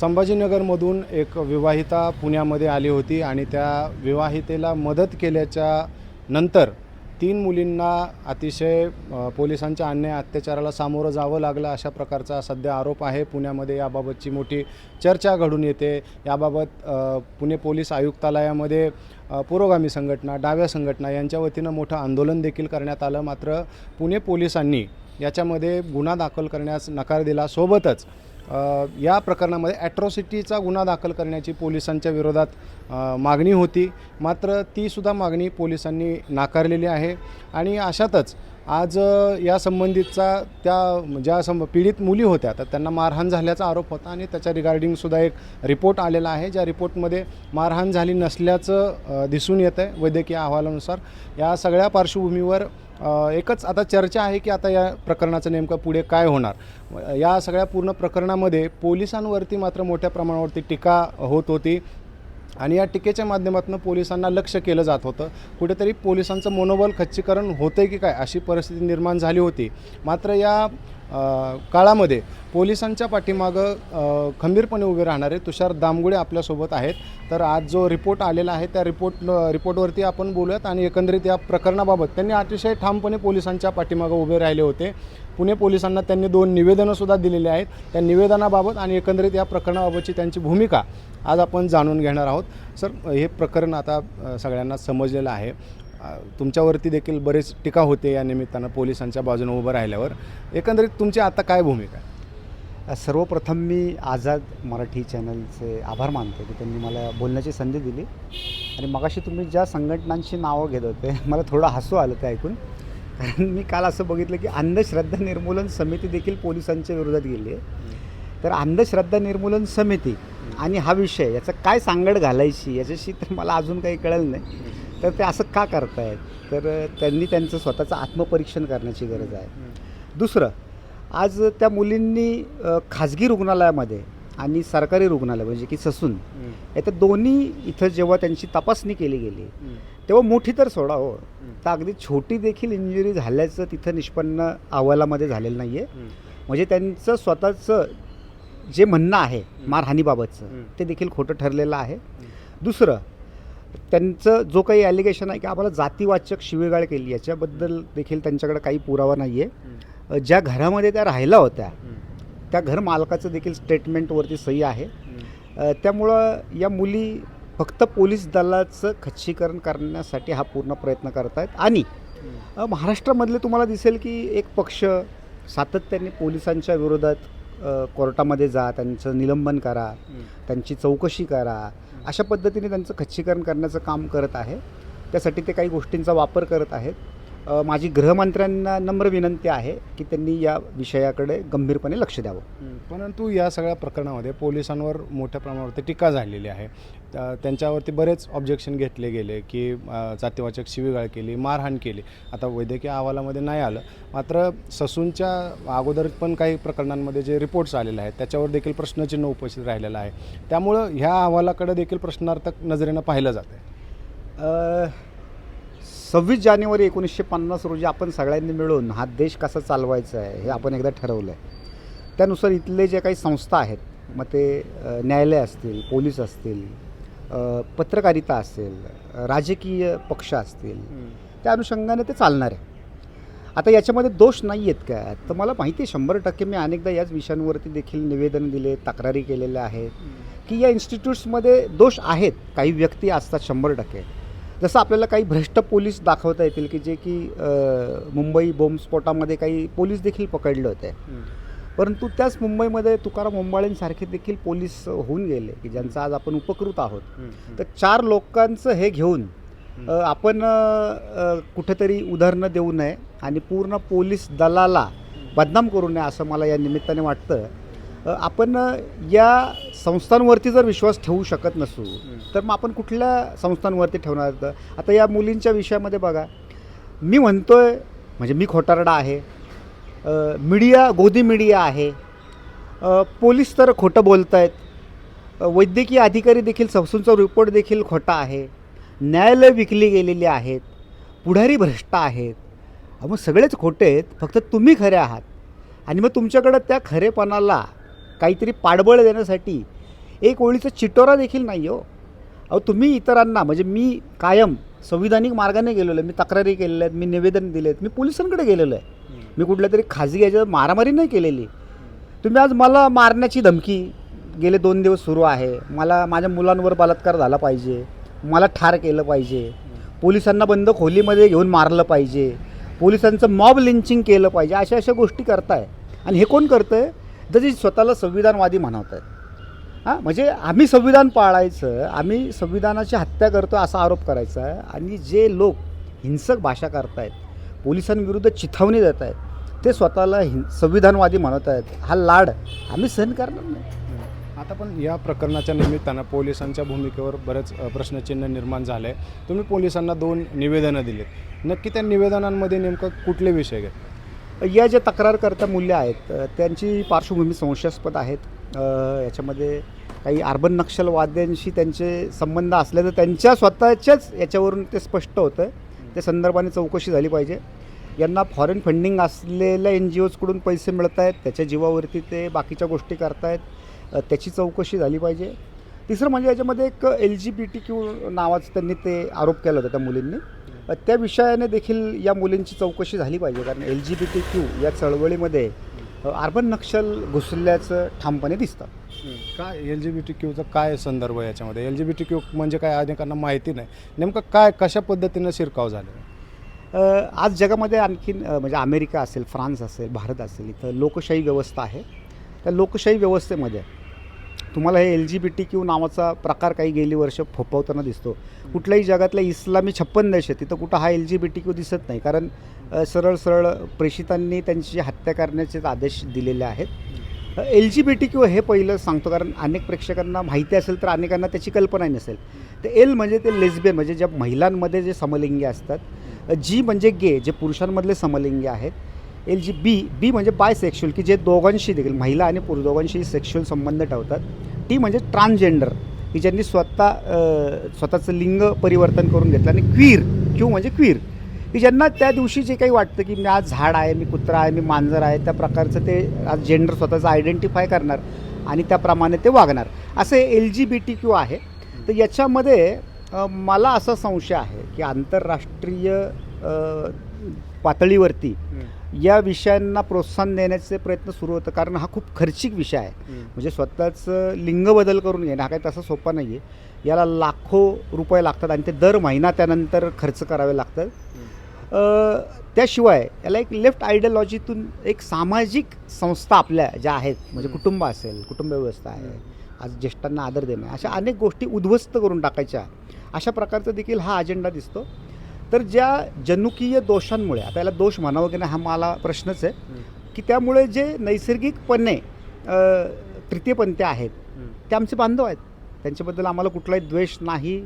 संभाजीनगरमधून एक विवाहिता पुण्यामध्ये आली होती आणि त्या विवाहितेला मदत केल्याच्यानंतर तीन मुलींना अतिशय पोलिसांच्या अन्याय अत्याचाराला सामोरं जावं लागलं अशा प्रकारचा सध्या आरोप आहे. पुण्यामध्ये याबाबतची मोठी चर्चा घडून येते. याबाबत पुणे पोलीस आयुक्तालयामध्ये पुरोगामी संघटना डाव्या संघटना यांच्या वतीनं मोठं आंदोलन देखील करण्यात आलं. मात्र पुणे पोलिसांनी याच्यामध्ये गुन्हा दाखल करण्यास नकार दिला. सोबतच या प्रकरणामध्ये ॲट्रॉसिटीचा गुन्हा दाखल करण्याची पोलिसांच्या विरोधात मागणी होती. मात्र तीसुद्धा मागणी पोलिसांनी नाकारलेली आहे. आणि अशातच आज या संबंधितचा त्या ज्या सं पीडित मुली होत्या तर त्यांना मारहाण झाल्याचा आरोप होता आणि त्याच्या रिगार्डिंगसुद्धा एक रिपोर्ट आलेला आहे ज्या रिपोर्टमध्ये मारहाण झाली नसल्याचं दिसून येतं आहे वैद्यकीय अहवालानुसार. या सगळ्या पार्श्वभूमीवर एकच आता चर्चा आहे की आता या प्रकरणाचं नेमकं पुढे काय होणार. या सगळ्या पूर्ण प्रकरणामध्ये पोलिसांवरती मात्र मोठ्या प्रमाणावरती टीका होत होती. आणि या टीकेच्या माध्यमातून पोलिसांना लक्ष केलं जात होतं. कुठेतरी पोलिसांचं मनोबल खच्चीकरण होतं आहे की काय अशी परिस्थिती निर्माण झाली होती. मात्र या काळामध्ये पोलिसांच्या पाठीमागं खंबीरपणे उभे राहणारे तुषार दामगुडे आपल्यासोबत आहेत. तर आज जो रिपोर्ट आलेला आहे त्या रिपोर्ट रिपोर्टवरती आपण बोलूयात आणि एकंदरीत या प्रकरणाबाबत. त्यांनी अतिशय ठामपणे पोलिसांच्या पाठीमागं उभे राहिले होते. पुणे पोलिसांना त्यांनी दोन निवेदनंसुद्धा दिलेली आहेत. त्या निवेदनाबाबत आणि एकंदरीत या प्रकरणाबाबतची त्यांची भूमिका आज आपण जाणून घेणार आहोत. सर हे प्रकरण आता सगळ्यांना समजलेलं आहे. तुमच्यावरती देखील बरेच टीका होते या निमित्तानं पोलिसांच्या बाजूने उभं राहिल्यावर. एकंदरीत तुमची आता काय भूमिका आहे? सर्वप्रथम मी आझाद मराठी चॅनलचे आभार मानतो की त्यांनी मला बोलण्याची संधी दिली. आणि मगाशी तुम्ही ज्या संघटनांची नावं घेत होते मला थोडं हसू आलं ते ऐकून. कारण मी काल असं बघितलं की अंधश्रद्धा निर्मूलन समिती देखील पोलिसांच्या विरोधात गेली आहे. तर अंधश्रद्धा निर्मूलन समिती आणि हा विषय याचं काय सांगड घालायची याच्याशी तर मला अजून काही कळलं नाही. तर ते असं का करतायत? तर त्यांनी त्यांचं स्वतःचं आत्मपरीक्षण करण्याची गरज आहे. दुसरं आज त्या मुलींनी खाजगी रुग्णालयामध्ये आणि सरकारी रुग्णालय म्हणजे की ससून या दोन्ही इथं जेव्हा त्यांची तपासणी केली गेली तेव्हा मोठी तर सोडा हो. तर अगदी छोटी देखील इंजुरी झाल्याचं तिथं निष्पन्न अहवालामध्ये झालेलं नाही आहे म्हणजे त्यांचं स्वतःचं जे म्हणणं आहे मारहाणीबाबतचं ते देखील खोटं ठरलेलं आहे. दुसरं त्यांचं जो काही ॲलिगेशन आहे की आम्हाला जातीवाचक शिवेगाळ केली याच्याबद्दल देखील त्यांच्याकडे काही पुरावा नाही आहे ज्या घरामध्ये त्या राहिल्या होत्या त्या घर मालकाचं देखील स्टेटमेंटवरती सही आहे. त्यामुळं या मुली फक्त पोलीस दलाचं खच्चीकरण करण्यासाठी हा पूर्ण प्रयत्न करत आहेत आणि महाराष्ट्रामधले तुम्हाला दिसेल की एक पक्ष सातत्याने पोलिसांच्या विरोधात कोर्टामध्ये जा त्यांचं निलंबन करा त्यांची चौकशी करा अशा पद्धतीने त्यांचं खच्चीकरण करण्याचं काम करत आहे त्यासाठी ते काही गोष्टींचा वापर करत आहेत. माझी गृहमंत्र्यांना नम्र विनंती आहे की त्यांनी या विषयाकडे गंभीरपणे लक्ष द्यावं. परंतु या सगळ्या प्रकरणामध्ये पोलिसांवर मोठ्या प्रमाणावरती टीका झालेली आहे. त्या- त्यांच्यावरती बरेच ऑब्जेक्शन घेतले गेले की जातीवाचक शिवीगाळ केली मारहाण केली. आता वैद्यकीय अहवालामध्ये नाही आलं. मात्र ससूनच्या अगोदर पण काही प्रकरणांमध्ये जे रिपोर्ट्स आलेले आहेत त्याच्यावर देखील प्रश्नचिन्ह उपस्थित राहिलेलं आहे. त्यामुळं ह्या अहवालाकडे देखील प्रश्नार्थक नजरेनं पाहिलं जातं आहे. सव्वीस जानेवारी एकोणीसशे पन्नास रोजी आपण सगळ्यांनी मिळून हा देश कसा चालवायचा आहे हे आपण एकदा ठरवलं आहे त्यानुसार इथले जे काही संस्था आहेत मग ते न्यायालय असतील पोलीस असतील पत्रकारिता असेल राजकीय पक्ष असतील त्या अनुषंगाने ते चालणार आहे. आता याच्यामध्ये दोष नाही आहेत का? तर मला माहिती आहे शंभर टक्के मी अनेकदा याच विषयांवरती देखील निवेदन दिले तक्रारी केलेल्या आहेत. की या इन्स्टिट्यूट्समध्ये दोष आहेत काही व्यक्ती असतात शंभर टक्के. जसं आपल्याला काही भ्रष्ट पोलीस दाखवता येतील की जे की मुंबई बॉम्बस्फोटामध्ये काही पोलीस देखील पकडले होते. परंतु त्याच मुंबईमध्ये तुकाराम ओंबाळेंसारखे देखील पोलीस होऊन गेले की ज्यांचा आज आपण उपकृत आहोत. तर चार लोकांचं हे घेऊन आपण कुठेतरी उदाहरणं देऊ नये आणि पूर्ण पोलीस दलाला बदनाम करू नये असं मला या निमित्ताने वाटतं. आपण या संस्थांवरती जर विश्वास ठेवू शकत नसू तर मग आपण कुठल्या संस्थांवरती ठेवणार? आता या मुलींच्या विषयामध्ये बघा. मी म्हणतोय म्हणजे मी खोटारडा आहे. मीडिया गोदी मीडिया आहे. पोलीस तर खोटं बोलत आहेत वैद्यकीय अधिकारी देखील ससूनचा रिपोर्ट देखील खोटा आहे. न्यायालय विकली गेलेली आहेत. पुढारी भ्रष्ट आहेत. अहो, मग सगळेच खोटे आहेत. फक्त तुम्ही खरे आहात. आणि मग तुमच्याकडं त्या खरेपणाला काहीतरी पाठबळ देण्यासाठी एक ओळीचा चिटोरा देखील नाही हो. अहो तुम्ही इतरांना म्हणजे मी कायम संविधानिक मार्गाने गेलेलो आहे. मी तक्रारी केलेल्या आहेत. मी निवेदन दिले आहेत मी पोलिसांकडे गेलेलो आहे. मी कुठल्या तरी खाजगी याच्यात मारामारी नाही केलेली. तुम्ही आज मला मारण्याची धमकी गेले दोन दिवस सुरू आहे. मला माझ्या मुलांवर बलात्कार झाला पाहिजे. मला ठार केलं पाहिजे. पोलिसांना बंद खोलीमध्ये घेऊन मारलं पाहिजे. पोलिसांचं मॉब लिंचिंग केलं पाहिजे. अशा अशा गोष्टी करताय. आणि हे कोण करतं आहे तर जे स्वतःला संविधानवादी म्हणवत आहे हां म्हणजे आम्ही संविधान पाळायचं आम्ही संविधानाची हत्या करतो असा आरोप करायचा आहे. आणि जे लोक हिंसक भाषा करतायत पोलिसांविरुद्ध चिथावणी देत आहेत ते स्वतःला हिं संविधानवादी म्हणत आहेत. हा लाड आम्ही सहन करणार नाही. आता पण या प्रकरणाच्या निमित्तानं पोलिसांच्या भूमिकेवर बरेच अ, प्रश्नचिन्ह निर्माण झाले. तुम्ही पोलिसांना दोन निवेदनं दिलीत. नक्की त्या निवेदनांमध्ये नेमकं कुठले विषय घेत या ज्या तक्रारकर्ता मूल्य आहेत अ, त्यांची पार्श्वभूमी संशयास्पद आहेत. अ, याच्यामध्ये काही अर्बन नक्षलवाद्यांशी त्यांचे संबंध असल्याचं त्यांच्या स्वतःच्याच याच्यावरून ते स्पष्ट होतं. त्या संदर्भाने चौकशी झाली पाहिजे. यांना फॉरेन फंडिंग असलेल्या एन जी ओजकडून पैसे मिळत आहेत त्याच्या जीवावरती ते बाकीच्या गोष्टी करतायत त्याची चौकशी झाली पाहिजे. तिसरं म्हणजे याच्यामध्ये एक L G B T Q नावाचं त्यांनी ते आरोप केला होता त्या मुलींनी. त्या विषयाने देखील या मुलींची चौकशी झाली पाहिजे कारण L G B T Q या चळवळीमध्ये अर्बन नक्षल घुसल्याचं ठामपणे दिसतं. काय एल जी बी टी क्यूचा काय संदर्भ याच्यामध्ये? L G B T Q म्हणजे काय अनेकांना माहिती नाही. नेमकं काय कशा पद्धतीनं शिरकाव झाले? आज जगामध्ये आणखीन म्हणजे अमेरिका असेल फ्रान्स असेल भारत असेल इथं लोकशाही व्यवस्था आहे. त्या लोकशाही व्यवस्थेमध्ये तुम्हाला हे L G B T Q नावाचा प्रकार काही गेली वर्ष फोपवताना दिसतो. कुठल्याही जगातल्या इस्लामी छप्पन देश आहेत तिथं कुठं हा L G B T Q दिसत नाही. कारण सरळ सरळ प्रेषितांनी त्यांची हत्या करण्याचे आदेश दिलेले आहेत. L G B T Q हे पहिलं सांगतो कारण अनेक प्रेक्षकांना माहिती असेल तर अनेकांना त्याची कल्पना नसेल. तर एल म्हणजे ते लेस्बियन म्हणजे ज्या महिलांमध्ये जे समलिंगी असतात जी म्हणजे गे जे पुरुषांमधले समलिंगी आहेत एल जी बी बी म्हणजे बाय सेक्शुअल की जे दोघांशी देखील महिला आणि पुरुष दोघांशी सेक्शुअल संबंध ठेवतात. टी म्हणजे ट्रान्सजेंडर की ज्यांनी स्वतः स्वतःचं लिंग परिवर्तन करून घेतलं आणि क्वीर क्यू म्हणजे क्वीर की ज्यांना त्या दिवशी जे काही वाटतं की मी आज झाड आहे मी कुत्रा आहे मी मांजर आहे त्या प्रकारचं ते आज जेंडर स्वतःचं आयडेंटिफाय करणार आणि त्याप्रमाणे ते वागणार. असे L G B T Q आहे. तर याच्यामध्ये मला असा संशय आहे की आंतरराष्ट्रीय पातळीवरती या विषयांना प्रोत्साहन देण्याचे प्रयत्न सुरू होतं. कारण हा खूप खर्चिक विषय आहे. म्हणजे स्वतःचं लिंग बदल करून घेणं हा काही तसा सोपा नाही आहे याला लाखो रुपये लागतात आणि ते दर महिना त्यानंतर खर्च करावे लागतात. त्याशिवाय याला एक लेफ्ट आयडियॉलॉजीतून एक सामाजिक संस्था आपल्या ज्या आहेत म्हणजे. कुटुंब असेल कुटुंब व्यवस्था आहे आज ज्येष्ठांना आदर देणं अशा अनेक गोष्टी उद्ध्वस्त करून टाकायच्या अशा प्रकारचा देखील हा अजेंडा दिसतो. तर ज्या जनुकीय दोषांमुळे आता याला दोष म्हणावं की नाही हा मला प्रश्नच आहे की त्यामुळे जे नैसर्गिकपणे तृतीयपंथी आहेत ते आमचे बांधव आहेत. त्यांच्याबद्दल आम्हाला कुठलाही द्वेष नाही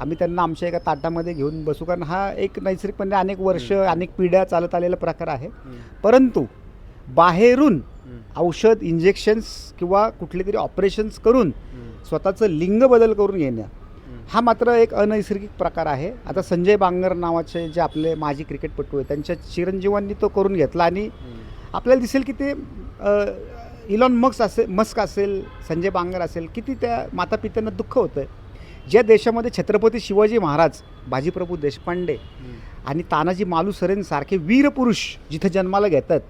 आम्ही त्यांना आमच्या एका ताटामध्ये घेऊन बसू कारण हा एक नैसर्गिकपणे अनेक वर्ष. अनेक पिढ्या चालत आलेला प्रकार आहे. परंतु बाहेरून औषध इंजेक्शन्स किंवा कुठले तरी ऑपरेशन्स करून स्वतःचं लिंग बदल करून येणं हा मात्र एक अनैसर्गिक प्रकार आहे. आता संजय बांगर नावाचे जे आपले माजी क्रिकेटपटू आहेत त्यांच्या चिरंजीवांनी तो करून घेतला आणि आपल्याला दिसेल की ते इलॉन मस्क असेल मस्क असेल संजय बांगर असेल किती त्या मातापित्यांना दुःख होतं आहे ज्या देशामध्ये छत्रपती शिवाजी महाराज बाजीप्रभू देशपांडे आणि तानाजी मालुसरेन सारखे वीरपुरुष जिथं जन्माला घेतात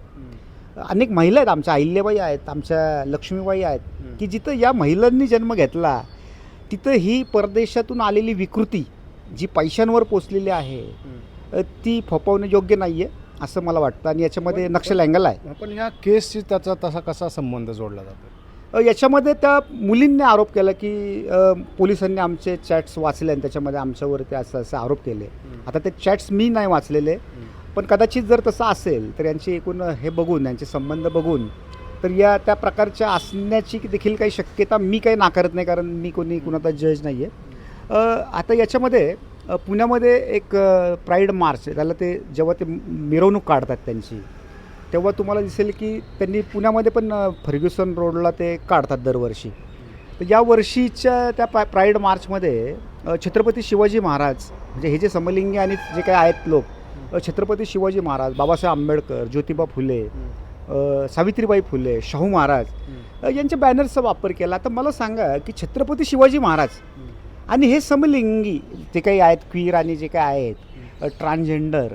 अनेक महिला आहेत आमच्या अहिल्याबाई आहेत आमच्या लक्ष्मीबाई आहेत की जिथं या महिलांनी जन्म घेतला तिथं ही परदेशातून आलेली विकृती जी पैशांवर पोचलेली आहे ती फोपवणं योग्य नाही आहे असं मला वाटतं. आणि याच्यामध्ये नक्षल अँगल आहे. पण या केसशी त्याचा तसा कसा संबंध जोडला जातो? याच्यामध्ये त्या मुलींनी आरोप केला की पोलिसांनी आमचे चॅट्स वाचले आणि त्याच्यामध्ये आमच्यावरती असं असं आरोप केले. आता ते चॅट्स मी नाही वाचलेले पण कदाचित जर तसं असेल तर यांची एकूण हे बघून यांचे संबंध बघून तर या त्या प्रकारच्या असण्याची देखील काही शक्यता मी काही नाकारत नाही कारण मी कोणी कुणाचा जज नाही आहे आता याच्यामध्ये पुण्यामध्ये एक प्राईड मार्च आहे त्याला ते जेव्हा ते मिरवणूक काढतात त्यांची तेव्हा तुम्हाला दिसेल की त्यांनी पुण्यामध्ये पण फर्ग्युसन रोडला ते काढतात दरवर्षी. तर या वर्षीच्या त्या प्रा प्राईड मार्चमध्ये छत्रपती शिवाजी महाराज म्हणजे हे जे समलिंगी आणि जे काही आहेत लोक छत्रपती शिवाजी महाराज बाबासाहेब आंबेडकर ज्योतिबा फुले सावित्रीबाई फुले शाहू महाराज यांच्या बॅनर्सचा वापर केला. तर मला सांगा की छत्रपती शिवाजी महाराज आणि हे समलिंगी जे काही आहेत क्वीर आणि जे काही आहेत ट्रान्सजेंडर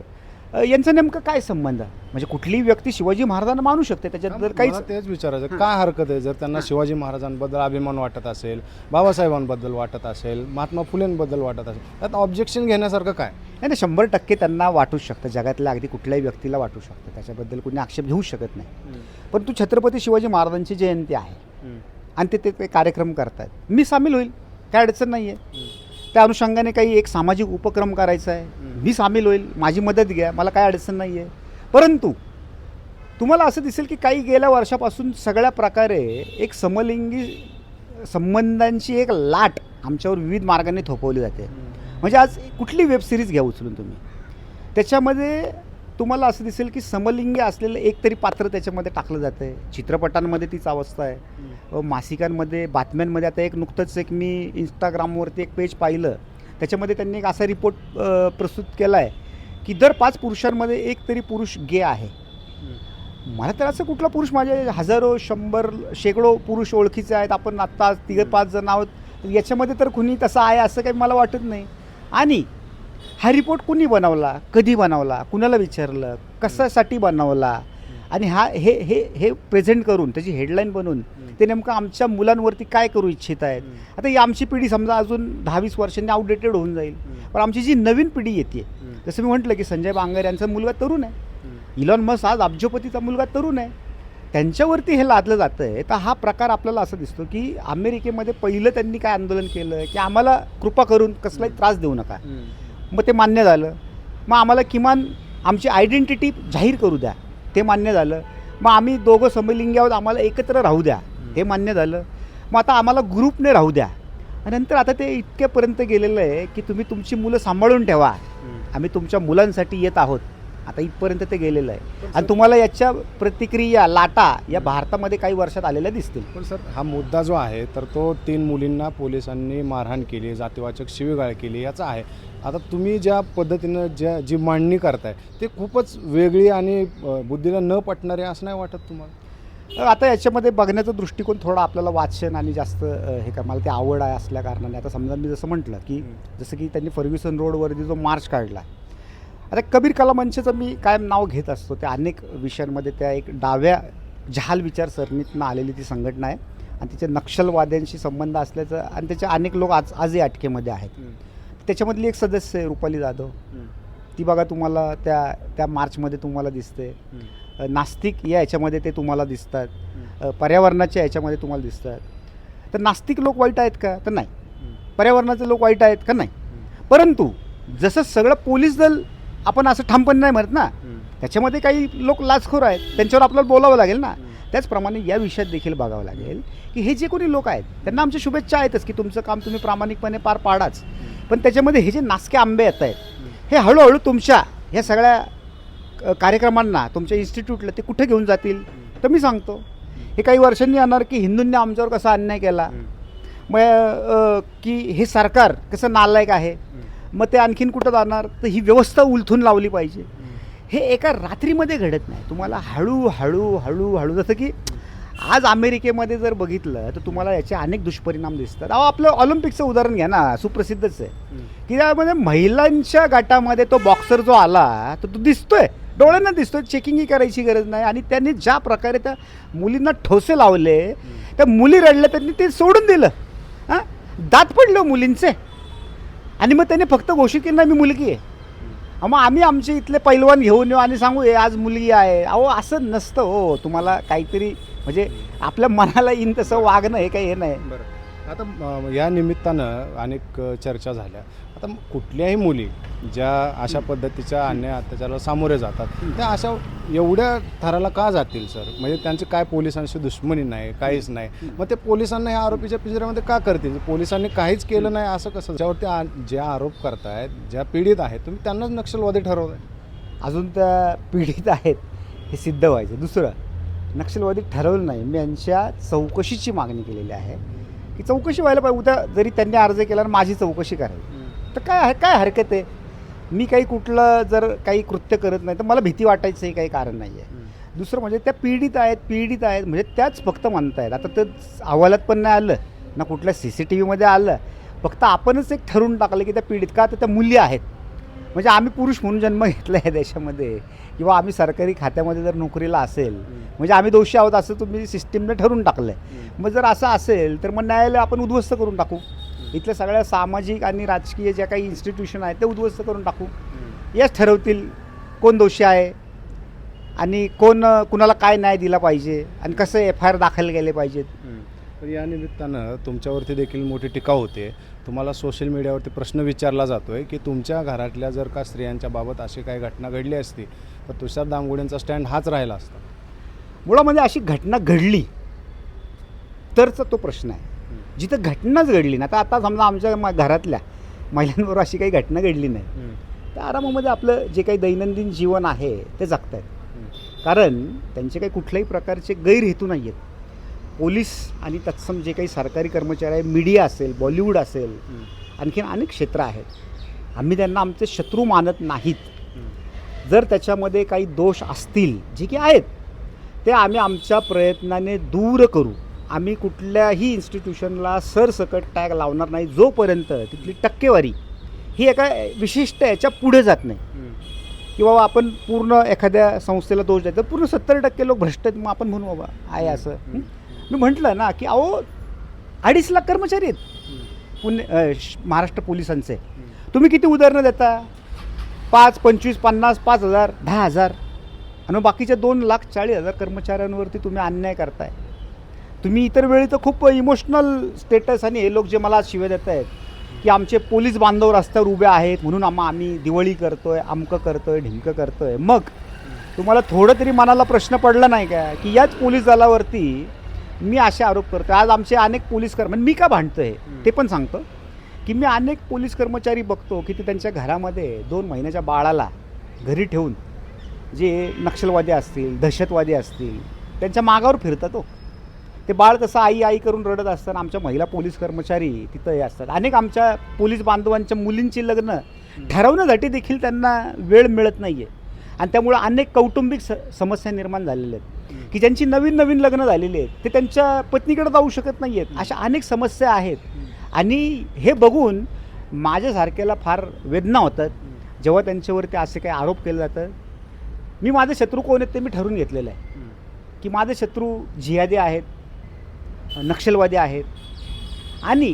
यांचा नेमकं काय संबंध? म्हणजे कुठलीही व्यक्ती शिवाजी महाराजांना मानू शकते त्याच्यात जर काहीच मला तेच विचारायचं काय हरकत आहे? जर त्यांना शिवाजी महाराजांबद्दल अभिमान वाटत असेल बाबासाहेबांबद्दल वाटत असेल महात्मा फुलेंबद्दल वाटत असेल त्यात ऑब्जेक्शन घेण्यासारखं काय? नाही नाही शंभर टक्के त्यांना वाटूच शकतं. जगातल्या अगदी कुठल्याही व्यक्तीला वाटू शकतं. त्याच्याबद्दल कोणी आक्षेप घेऊ शकत नाही. परंतु छत्रपती शिवाजी महाराजांची जयंती आहे आणि ते ते ते कार्यक्रम करतायत. मी सामील होईल. काय अडचण नाही आहे त्या अनुषंगाने काही एक सामाजिक उपक्रम करायचा आहे. मी सामील होईल माझी मदत घ्या मला काय अडचण नाही आहे परंतु तुम्हाला असं दिसेल की काही गेल्या वर्षापासून सगळ्या प्रकारे एक समलिंगी संबंधांची एक लाट आमच्यावर विविध मार्गाने थोपवली जाते. म्हणजे आज कुठली वेब सिरीज घ्या उचलून तुम्ही? त्याच्यामध्ये तुम्हाला असं दिसेल की समलिंगी असलेलं एक तरी पात्र त्याच्यामध्ये टाकलं जातं आहे चित्रपटांमध्ये तीच अवस्था आहे. मासिकांमध्ये बातम्यांमध्ये आता एक नुकतंच एक मी इंस्टाग्रामवरती एक पेज पाहिलं. त्याच्यामध्ये त्यांनी एक असा रिपोर्ट प्रस्तुत केला आहे की दर पाच पुरुषांमध्ये एक तरी पुरुष गे आहे. मला तर असं कुठला पुरुष माझे हजारो शंभर शेकडो पुरुष ओळखीचे आहेत. आपण आत्ता तिघ पाच जण आहोत. तर याच्यामध्ये तर कुणी तसं आहे असं काही मला वाटत नाही. आणि हा रिपोर्ट कुणी बनवला? कधी बनवला? कुणाला विचारलं? कशासाठी बनवला? आणि हा हे हे हे प्रेझेंट करून त्याची हेडलाईन बनवून ते नेमकं आमच्या मुलांवरती काय करू इच्छित आहेत? आता ही आमची पिढी समजा अजून दहावीस वर्षांनी आउटडेटेड होऊन जाईल. पण आमची जी नवीन पिढी येते जसं मी म्हटलं की संजय बांगर यांचा मुलगा तरुण आहे. इलॉन मस आज अब्जोपतीचा मुलगा तरुण आहे. त्यांच्यावरती हे लादलं जातं आहे तर हा प्रकार आपल्याला असं दिसतो की अमेरिकेमध्ये पहिलं त्यांनी काय आंदोलन केलं की आम्हाला कृपा करून कसलाही त्रास देऊ नका. मग ते मान्य झालं. मग आम्हाला किमान आमची आयडेंटिटी जाहीर करू द्या. ते मान्य झालं. मग आम्ही दोघं समलिंगी आहोत आम्हाला एकत्र राहू द्या. हे मान्य झालं. मग आता आम्हाला ग्रुपने राहू द्या. आणि नंतर आता ते इतक्यापर्यंत गेलेलं आहे की तुम्ही तुमची मुलं सांभाळून ठेवा. आम्ही तुमच्या मुलांसाठी येत आहोत. आता इथपर्यंत ते गेलेलं आहे. आणि तुम्हाला याच्या प्रतिक्रिया लाटा या भारतामध्ये काही वर्षात आलेल्या दिसतील. पण सर हा मुद्दा जो आहे तर तो तीन मुलींना पोलिसांनी मारहाण केली जातीवाचक शिवीगाळ केली याचा आहे. आता तुम्ही ज्या पद्धतीनं ज्या जी मांडणी करताय ते खूपच वेगळी आणि बुद्धीला न पटणारी असं नाही वाटत तुम्हाला? आता याच्यामध्ये बघण्याचा दृष्टिकोन थोडा आपल्याला वाचन आणि जास्त हे का मला ते आवड आहे असल्या कारणाने. आता समजा मी जसं म्हटलं की जसं की त्यांनी फर्ग्युसन रोडवरती जो मार्च काढला. आता कबीर कला मंचचं मी कायम नाव घेत असतो. त्या अनेक विषयांमध्ये त्या एक डाव्या जहाल विचारसरणीतनं आलेली ती संघटना आहे. आणि तिचे नक्षलवाद्यांशी संबंध असल्याचं आणि त्याचे अनेक लोक आज आजही अटकेमध्ये आहेत. त्याच्यामधली एक सदस्य आहे रुपाली जाधव. ती बघा तुम्हाला त्या त्या मार्चमध्ये तुम्हाला दिसते. नास्तिक या याच्यामध्ये ते तुम्हाला दिसतात. पर्यावरणाच्या याच्यामध्ये तुम्हाला दिसतात. तर नास्तिक लोक वाईट आहेत का? तर नाही. पर्यावरणाचे लोक वाईट आहेत का? नाही. परंतु जसं सगळं पोलीस दल आपण असं ठामपणे नाही म्हणत ना त्याच्यामध्ये काही लोक लाचखोर आहेत. त्यांच्यावर आपल्याला बोलावं लागेल ना. त्याचप्रमाणे या विषयात देखील बघावं लागेल की हे जे कोणी लोक आहेत त्यांना आमच्या शुभेच्छा आहेतच की तुमचं काम तुम्ही प्रामाणिकपणे पार पाडाच. पण त्याच्यामध्ये हे जे नासके आंबे येत आहेत हे हळूहळू तुमच्या ह्या सगळ्या कार्यक्रमांना तुमच्या इन्स्टिट्यूटला ते कुठे घेऊन जातील तर मी सांगतो. हे काही वर्षांनी येणार की हिंदूंनी आमच्यावर कसा अन्याय केला. मग की हे सरकार कसं नालायक आहे मग ते आणखीन कुठं जाणार तर ही व्यवस्था उलथून लावली पाहिजे. हे एका रात्रीमध्ये घडत नाही. तुम्हाला हळूहळू हळूहळू जसं की आज अमेरिकेमध्ये जर बघितलं तर तुम्हाला याचे अनेक दुष्परिणाम दिसतात. अहो आपलं ऑलिम्पिकचं उदाहरण घ्या ना सुप्रसिद्धच आहे. की त्यामध्ये महिलांच्या गटामध्ये तो बॉक्सर जो आला तर तो दिसतोय. डोळ्यांना दिसतोय चेकिंगही करायची गरज नाही. आणि त्यांनी ज्या प्रकारे त्या मुलींना ठोसे लावले त्या मुली रडल्या त्यांनी ते सोडून दिलं. हां? दात पडलं मुलींचे. आणि मग त्याने फक्त घोषित केलं मी मुलगी आहे. मग आम्ही आमचे इथले पैलवान घेऊन येऊ आणि सांगू हे आज मुलगी आहे. अहो असं नसतं हो. तुम्हाला काहीतरी म्हणजे आपल्या मनाला येईन तसं वागणं हे काही हे नाही. बरं. आता या निमित्तानं अनेक चर्चा झाल्या. आता कुठल्याही मुली ज्या अशा पद्धतीच्या अन्याय अत्याचाराला सामोरे जातात त्या अशा एवढ्या थराला का जातील सर? म्हणजे त्यांची काय पोलिसांशी दुश्मनी नाही काहीच नाही. मग ते पोलिसांना ह्या आरोपीच्या पिंजऱ्यामध्ये का करतील? पोलिसांनी काहीच केलं नाही असं कसं? ज्यावरती जे आरोप करतायत ज्या पीडित आहेत तुम्ही त्यांनाच नक्षलवादी ठरवताय. अजून त्या पीडित आहेत हे सिद्ध व्हायचं. दुसरं नक्षलवादी ठरवलं नाही. मी यांच्या चौकशीची मागणी केलेली आहे की चौकशी व्हायला पाहिजे. उद्या जरी त्यांनी अर्ज केला आणि माझी चौकशी करावी तर काय काय हरकत आहे? मी काही कुठलं जर काही कृत्य करत नाही तर मला भीती वाटायचंही काही कारण नाही आहे दुसरं म्हणजे त्या पीडित आहेत पीडित आहेत म्हणजे त्याच फक्त म्हणतायत. आता तर अहवालात पण नाही आलं ना कुठल्या सी सी टी व्हीमध्ये आलं. फक्त आपणच एक ठरवून टाकलं की त्या पीडित का तर त्या मुली आहेत. म्हणजे आम्ही पुरुष म्हणून जन्म घेतला आहे देशामध्ये. किंवा आम्ही सरकारी खात्यामध्ये जर नोकरीला असेल म्हणजे आम्ही दोषी आहोत असं तुम्ही सिस्टीमने ठरवून टाकलं आहे मग जर असं असेल तर मग न्यायालय आपण उद्ध्वस्त करून टाकू. इथल्या सगळ्या सामाजिक आणि राजकीय ज्या काही इन्स्टिट्यूशन आहेत ते उद्ध्वस्त करून टाकू. याच ठरवतील कोण दोषी आहे आणि कोण कुणाला काय न्याय दिला पाहिजे आणि कसं एफ आय आर दाखल केले पाहिजेत. पण या निमित्तानं तुमच्यावरती देखील मोठी टीका होते. तुम्हाला सोशल मीडियावरती प्रश्न विचारला जातो आहे की तुमच्या घरातल्या जर का स्त्रियांच्या बाबत अशी काही घटना घडली असती तर तुषार दामगुडेंचा स्टँड हाच राहिला असता. मुळामध्ये अशी घटना घडली तरचा तो प्रश्न आहे. जिथं घटनाच घडली ना आता आता समजा आमच्या म- घरातल्या महिलांबरोबर अशी काही घटना घडली नाही. तर आरामामध्ये आपलं जे काही दैनंदिन जीवन आहे ते जगत आहेत कारण त्यांचे काही कुठल्याही प्रकारचे गैरहेतू नाही आहेत. पोलीस आणि तत्सम जे काही सरकारी कर्मचारी आहे मीडिया असेल बॉलिवूड असेल आणखीन अनेक क्षेत्र आहेत. आम्ही त्यांना आमचे शत्रू मानत नाहीत. जर त्याच्यामध्ये काही दोष असतील जे की आहेत ते आम्ही आमच्या प्रयत्नाने दूर करू. आम्ही कुठल्याही इन्स्टिट्यूशनला सरसकट टॅग लावणार नाही. जोपर्यंत तिथली टक्केवारी ही एका विशिष्ट याच्यापुढे जात नाही. की बाबा आपण पूर्ण एखाद्या संस्थेला दोष द्यायचा पूर्ण सत्तर टक्के लोक भ्रष्ट आहेत मग आपण म्हणू बाबा आहे असं? मी म्हटलं ना की अहो अडीच लाख कर्मचारी आहेत. पुणे महाराष्ट्र पोलिसांचे. तुम्ही किती उदाहरणं देता? पाच पंचवीस पन्नास पाच हजार दहा हजार. आणि बाकीच्या दोन लाख चाळीस हजार कर्मचाऱ्यांवरती तुम्ही अन्याय करताय. तुम्ही इतर वेळी तर खूप इमोशनल स्टेटस आणि हे लोक जे मला शिवे देत आहेत की आमचे पोलीस बांधव रस्त्यावर उभे आहेत म्हणून आम्हा आम्ही दिवाळी करतोय अमकं करतोय ढिमकं करतोय. मग तुम्हाला थोडं तरी मनाला प्रश्न पडला नाही का की याच पोलीस दलावरती मी असे आरोप करतो आज आमचे अनेक पोलीस कर्मचारी मी का भांडतोय? ते पण सांगतो. की मी अनेक पोलीस कर्मचारी बघतो की ते त्यांच्या घरामध्ये दोन महिन्याच्या बाळाला घरी ठेवून जे नक्षलवादी असतील दहशतवादी असतील त्यांच्या मागावर फिरतात हो. ते बाळ कसं आई आई करून रडत असताना आमच्या महिला पोलीस कर्मचारी तिथं हे असतात. अनेक आमच्या पोलीस बांधवांच्या मुलींची लग्न ठरवण्यासाठी देखील त्यांना वेळ मिळत नाही आहे आणि त्यामुळं अनेक कौटुंबिक स समस्या निर्माण झालेल्या आहेत. की ज्यांची नवीन नवीन लग्न झालेली आहेत ते त्यांच्या पत्नीकडे जाऊ शकत नाही आहेत अशा अनेक समस्या आहेत. आणि हे बघून माझ्यासारख्याला फार वेदना होतात. जेव्हा त्यांच्यावरती असे काही आरोप केले जातं मी माझे शत्रू कोण आहेत ते मी ठरवून घेतलेलं आहे. की माझे शत्रू जिहादी आहेत. नक्षलवादी आहेत. आणि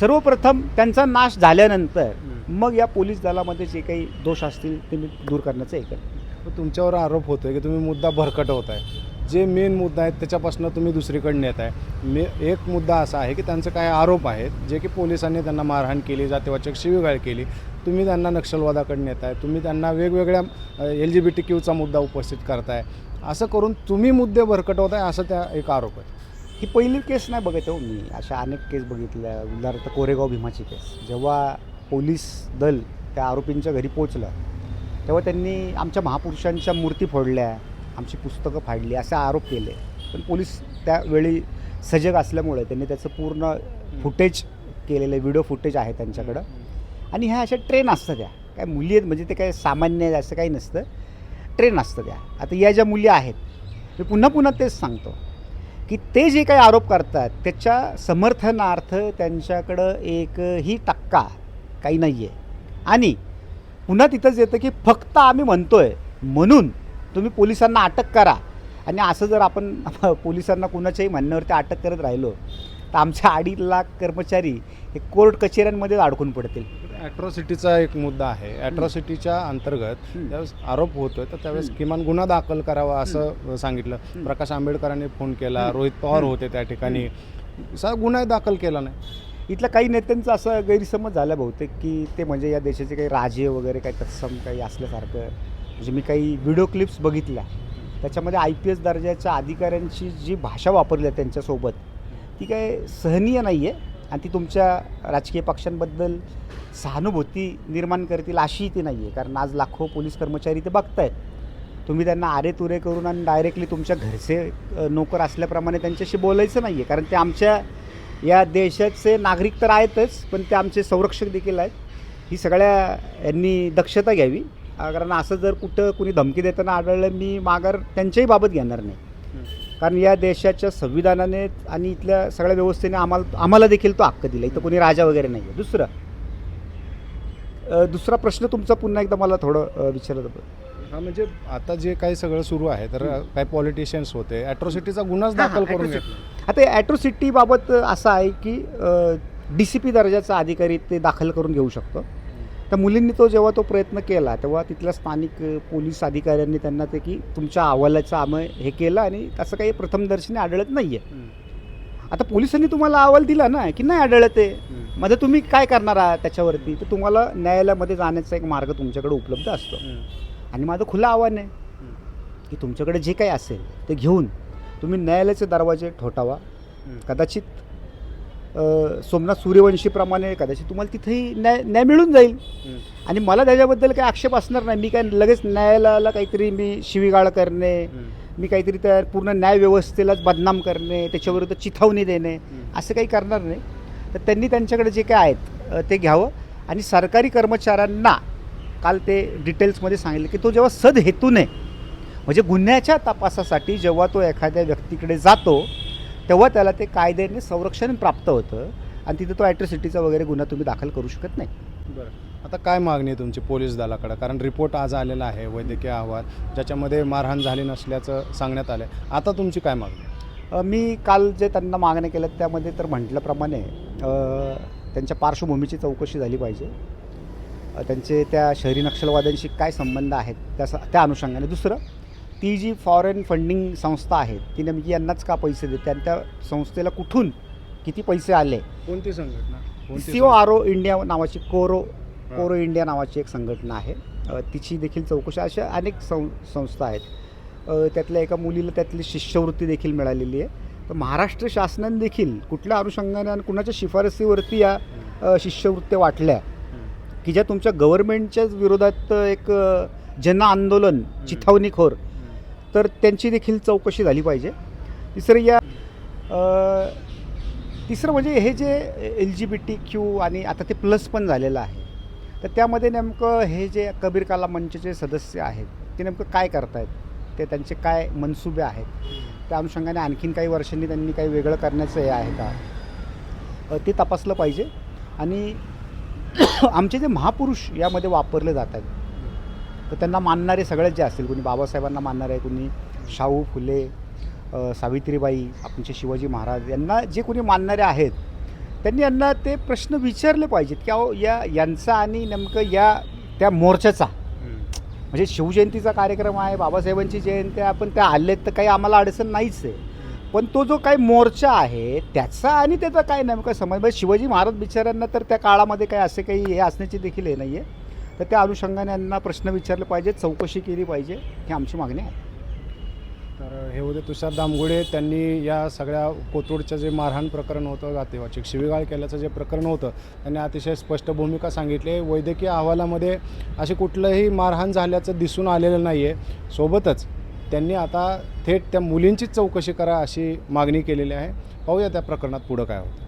सर्वप्रथम त्यांचा नाश झाल्यानंतर मग या पोलीस दलामध्ये जे काही दोष असतील ते मी दूर करण्याचं मग तुमच्यावर आरोप होतोय की तुम्ही मुद्दा भरकटवत आहे जे मेन मुद्दा आहेत त्याच्यापासून तुम्ही दुसरीकडे नेत आहे मे एक मुद्दा असा आहे की त्यांचे काही आरोप आहेत जे की पोलिसांनी त्यांना मारहाण केली जातीवाचक शिवीगाळ केली. तुम्ही त्यांना नक्षलवादाकडे नेत आहे तुम्ही त्यांना वेगवेगळ्या एल जी बी टी क्यूचा मुद्दा उपस्थित करताय. असं करून तुम्ही मुद्दे भरकटवत आहे असं त्या एक आरोप आहे. ही पहिली केस नाही बघत हो मी. अशा अनेक केस बघितल्या. उदाहरणार्थ कोरेगाव भीमाची केस. जेव्हा पोलीस दल त्या आरोपींच्या घरी पोचलं तेव्हा त्यांनी आमच्या महापुरुषांच्या मूर्ती फोडल्या आमची पुस्तकं फाडली असे आरोप केले. पण पोलीस त्यावेळी सजग असल्यामुळे त्यांनी त्याचं पूर्ण फुटेज केलेलं व्हिडिओ फुटेज आहे त्यांच्याकडं. आणि ह्या अशा ट्रेन असतात त्या. काय मुली आहेत म्हणजे ते काय सामान्य असं काही नसतं. ट्रेन असतं त्या. आता या ज्या मुली आहेत मी पुन्हा पुन्हा तेच सांगतो. की ते जे काही आरोप करतात त्याच्या समर्थनार्थ त्यांच्याकडं एकही टक्का काही नाही आहे आणि पुन्हा तिथंच येतं की फक्त आम्ही म्हणतो आहे म्हणून तुम्ही पोलिसांना अटक करा. आणि असं जर आपण पोलिसांना कुणाच्याही म्हणण्यावरती अटक करत राहिलो तर आमच्या अडीच लाख कर्मचारी हे कोर्ट कचेऱ्यांमध्येच अडकून पडतील ॲट्रॉसिटीचा एक मुद्दा आहे ॲट्रॉसिटीच्या अंतर्गत. ज्यावेळेस आरोप होतोय तर त्यावेळेस. किमान गुन्हा दाखल करावा असं सांगितलं. प्रकाश आंबेडकरांनी फोन केला. रोहित पवार. होते त्या ठिकाणी सा गुन्हा दाखल केला नाही इथल्या काही नेत्यांचा असं गैरसमज झाला बहुतेक की ते म्हणजे या देशाचे काही राजे वगैरे काही तत्सम काही असल्यासारखं म्हणजे मी काही व्हिडिओ क्लिप्स बघितल्या त्याच्यामध्ये आय पी एस दर्जाच्या अधिकाऱ्यांची जी भाषा वापरली आहे त्यांच्यासोबत ती काय सहनीय नाही आहे आणि ती तुमच्या राजकीय पक्षांबद्दल सहानुभूती निर्माण करतील अशी ती नाही आहे कारण आज लाखो पोलीस कर्मचारी ते बघतायत. तुम्ही त्यांना आरे तुरे करून आणि डायरेक्टली तुमच्या घरचे नोकर असल्याप्रमाणे त्यांच्याशी बोलायचं नाही आहे कारण ते आमच्या या देशाचे नागरिक तर आहेतच पण ते आमचे संरक्षक देखील आहेत. ही सगळ्या यांनी दक्षता घ्यावी. कारण असं जर कुठं कुणी धमकी देताना आढळलं मी माघार त्यांच्याही बाबत घेणार नाही. कारण या देशाच्या संविधानाने आणि इथल्या सगळ्या व्यवस्थेने आम्हाला आम्हाला देखील तो हक्क दिला. इथं कोणी राजा वगैरे नाही आहे दुसरं दुसरा प्रश्न तुमचा पुन्हा एकदा मला थोडं विचारलं होतं. हा म्हणजे आता जे काही सगळं सुरू आहे तर काही पॉलिटिशियन्स होते ॲट्रॉसिटीचा गुन्हाच दाखल करून आता ॲट्रोसिटीबाबत असं आहे की डी सी पी दर्जाचा अधिकारी ते दाखल करून घेऊ शकतो. तर मुलींनी तो जेव्हा तो प्रयत्न केला तेव्हा तिथल्या स्थानिक पोलीस अधिकाऱ्यांनी त्यांना ते की तुमच्या अहवालाचं आम्ही हे केलं आणि असं काही प्रथमदर्शनी आढळत नाही आहे आता पोलिसांनी तुम्हाला अहवाल दिला ना की नाही आढळत ते मध्ये तुम्ही काय करणार आहात त्याच्यावरती? तर तुम्हाला न्यायालयामध्ये जाण्याचा एक मार्ग तुमच्याकडे उपलब्ध असतो. आणि माझं खुलं आव्हान आहे की तुमच्याकडे जे काही असेल ते घेऊन तुम्ही न्यायालयाचे दरवाजे ठोठावा. कदाचित सोमनाथ सूर्यवंशीप्रमाणे कदाचित तुम्हाला तिथेही न्याय न्याय मिळून जाईल. आणि मला त्याच्याबद्दल काही आक्षेप असणार नाही. मी काय लगेच न्यायालयाला काहीतरी मी शिवीगाळ करणे मी काहीतरी त्या पूर्ण न्याय व्यवस्थेलाच बदनाम करणे त्याच्याविरुद्ध चिथावणी देणे असं काही करणार नाही. तर त्यांनी त्यांच्याकडे जे काय आहेत ते घ्यावं. आणि सरकारी कर्मचाऱ्यांना काल ते डिटेल्समध्ये सांगितलं की तो जेव्हा सद हेतूने म्हणजे गुन्ह्याच्या तपासासाठी जेव्हा तो एखाद्या व्यक्तीकडे जातो तेव्हा त्याला ते कायद्याने संरक्षण प्राप्त होतं आणि तिथे तो ॲट्रॉसिटीचा वगैरे गुन्हा तुम्ही दाखल करू शकत नाही. बरं. आता काय मागणी आहे तुमची पोलीस दलाकडे? कारण रिपोर्ट आज आलेला आहे वैद्यकीय अहवाल ज्याच्यामध्ये मारहाण झाली नसल्याचं सांगण्यात आलं आहे आता तुमची काय मागणी मी काल जे त्यांना मागण्या केल्या त्यामध्ये तर म्हटल्याप्रमाणे त्यांच्या पार्श्वभूमीची चौकशी झाली पाहिजे. त्यांचे त्या शहरी नक्षलवाद्यांशी काय संबंध आहेत त्या स- त्या अनुषंगाने. दुसरं ती जी फॉरेन फंडिंग संस्था आहे ती नेमकी यांनाच का पैसे देते? आणि त्या संस्थेला कुठून किती पैसे आले? कोणती संघटना? कोणती C O R O India नावाची कोरो कोरो इंडिया नावाची एक संघटना आहे. तिची देखील चौकशी अशा अनेक सं संस्था आहेत. त्यातल्या एका मुलीला त्यातली शिष्यवृत्ती देखील मिळालेली आहे. तर महाराष्ट्र शासनाने देखील कुठल्या अनुषंगाने आणि कुणाच्या शिफारसीवरती या शिष्यवृत्त्या वाटल्या? की ज्या तुमच्या गव्हर्नमेंटच्याच विरोधात एक जन आंदोलन चिथावणीखोर तर त्यांची देखील चौकशी झाली पाहिजे. तिसरं या तिसरं म्हणजे हे जे L G B T Q आणि आता ते प्लस पण झालेलं आहे. तर त्यामध्ये नेमकं हे जे कबीर काला मंचचे सदस्य आहेत ते नेमकं काय करतायत? ते त्यांचे काय मनसुबे आहेत? त्या अनुषंगाने आणखीन काही वर्षांनी त्यांनी काही वेगळं करण्याचं हे आहे का? ते तपासलं पाहिजे. आणि आमचे जे महापुरुष यामध्ये वापरले जातात तर त्यांना मानणारे सगळेच जे असतील कोणी बाबासाहेबांना मानणारे कोणी शाहू फुले सावित्रीबाई आमचे शिवाजी महाराज यांना जे कोणी मानणारे आहेत त्यांनी यांना ते प्रश्न विचारले पाहिजेत की अहो या यांचा आणि नेमकं या त्या मोर्चाचा म्हणजे शिवजयंतीचा कार्यक्रम आहे बाबासाहेबांची जयंती आहे आपण त्या आलेत तर काही आम्हाला अडचण नाहीच आहे. पण तो जो काही मोर्चा आहे त्याचा आणि त्याचा काय नेमकं समज म्हणजे शिवाजी महाराज बिचाऱ्यांना तर त्या काळामध्ये काही असे काही हे असण्याची देखील हे नाही आहे तर त्या अनुषंगाने यांना प्रश्न विचारले पाहिजेत चौकशी केली पाहिजे ही आमची मागणी आहे. तर हे होते तुषार दामगुडे. त्यांनी या सगळ्या कोथरूडचं जे मारहाण प्रकरण होतं जातेवाची शिवीगाळ केल्याचं जे प्रकरण होतं त्यांनी अतिशय स्पष्ट भूमिका सांगितली. आहे वैद्यकीय अहवालामध्ये असे कुठलंही मारहाण झाल्याचं दिसून आलेलं नाही आहे सोबतच त्यांनी आता थेट त्या मुलींचीच चौकशी करा अशी मागणी केलेली आहे. पाहूया त्या प्रकरणात पुढं काय होतं.